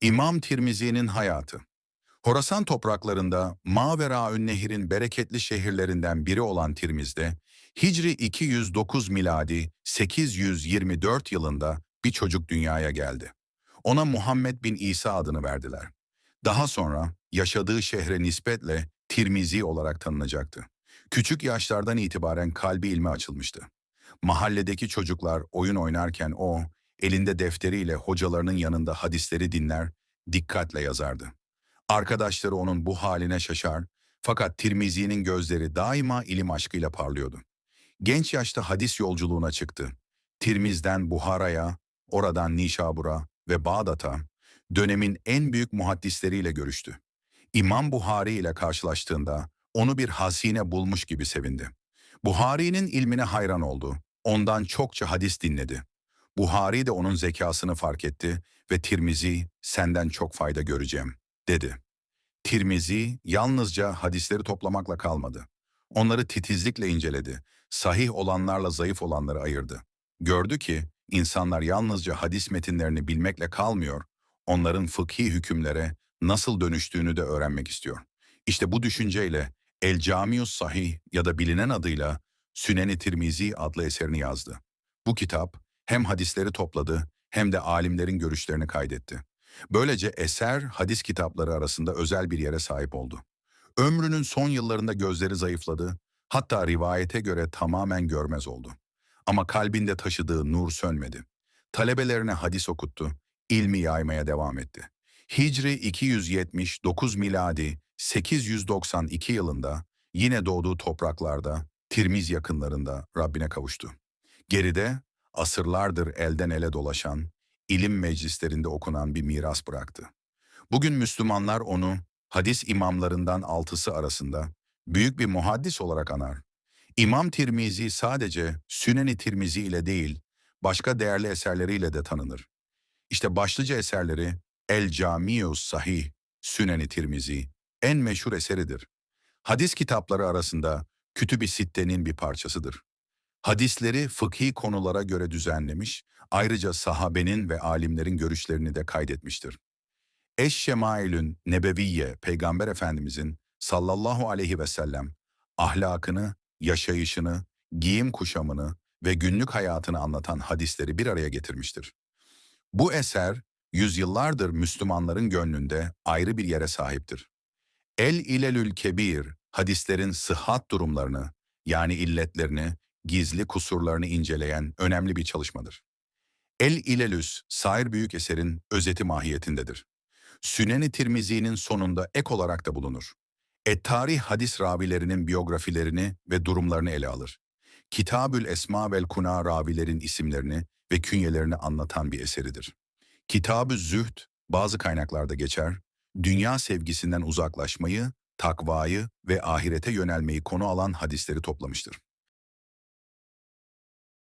İmam Tirmizi'nin hayatı Horasan topraklarında Maveraün Nehir'in bereketli şehirlerinden biri olan Tirmiz'de, Hicri 209 miladi 824 yılında bir çocuk dünyaya geldi. Ona Muhammed bin İsa adını verdiler. Daha sonra yaşadığı şehre nispetle Tirmizi olarak tanınacaktı. Küçük yaşlardan itibaren kalbi ilme açılmıştı. Mahalledeki çocuklar oyun oynarken o, elinde defteriyle hocalarının yanında hadisleri dinler, dikkatle yazardı. Arkadaşları onun bu haline şaşar, fakat Tirmizi'nin gözleri daima ilim aşkıyla parlıyordu. Genç yaşta hadis yolculuğuna çıktı. Tirmiz'den Buhara'ya, oradan Nişabur'a ve Bağdat'a dönemin en büyük muhaddisleriyle görüştü. İmam Buhari ile karşılaştığında onu bir hazine bulmuş gibi sevindi. Buhari'nin ilmine hayran oldu. Ondan çokça hadis dinledi. Buhari de onun zekasını fark etti ve Tirmizi senden çok fayda göreceğim dedi. Tirmizi yalnızca hadisleri toplamakla kalmadı. Onları titizlikle inceledi. Sahih olanlarla zayıf olanları ayırdı. Gördü ki insanlar yalnızca hadis metinlerini bilmekle kalmıyor, onların fıkhi hükümlere nasıl dönüştüğünü de öğrenmek istiyor. İşte bu düşünceyle El Camius Sahih ya da bilinen adıyla Süneni Tirmizi adlı eserini yazdı. Bu kitap hem hadisleri topladı hem de alimlerin görüşlerini kaydetti. Böylece eser hadis kitapları arasında özel bir yere sahip oldu. Ömrünün son yıllarında gözleri zayıfladı, hatta rivayete göre tamamen görmez oldu. Ama kalbinde taşıdığı nur sönmedi. Talebelerine hadis okuttu, ilmi yaymaya devam etti. Hicri 279 miladi 892 yılında yine doğduğu topraklarda, Tirmiz yakınlarında Rabbine kavuştu. Geride asırlardır elden ele dolaşan, ilim meclislerinde okunan bir miras bıraktı. Bugün Müslümanlar onu hadis imamlarından altısı arasında büyük bir muhaddis olarak anar. İmam Tirmizi sadece Süneni Tirmizi ile değil, başka değerli eserleriyle de tanınır. İşte başlıca eserleri El Camius Sahih, Süneni Tirmizi, en meşhur eseridir. Hadis kitapları arasında Kütüb-i Sitte'nin bir parçasıdır. Hadisleri fıkhi konulara göre düzenlemiş, ayrıca sahabenin ve alimlerin görüşlerini de kaydetmiştir. Eş-Şemailün Nebeviye, Peygamber Efendimizin sallallahu aleyhi ve sellem ahlakını, yaşayışını, giyim kuşamını ve günlük hayatını anlatan hadisleri bir araya getirmiştir. Bu eser, yüzyıllardır Müslümanların gönlünde ayrı bir yere sahiptir. El-İlelül Kebir, hadislerin sıhhat durumlarını, yani illetlerini, gizli kusurlarını inceleyen önemli bir çalışmadır. El-İlelüs, sair büyük eserin özeti mahiyetindedir. Süneni Tirmizi'nin sonunda ek olarak da bulunur. Et-Tarih hadis ravilerinin biyografilerini ve durumlarını ele alır. Kitabül Esma vel Kuna ravilerin isimlerini ve künyelerini anlatan bir eseridir. Kitab-ı Zühd, bazı kaynaklarda geçer, dünya sevgisinden uzaklaşmayı, takvayı ve ahirete yönelmeyi konu alan hadisleri toplamıştır.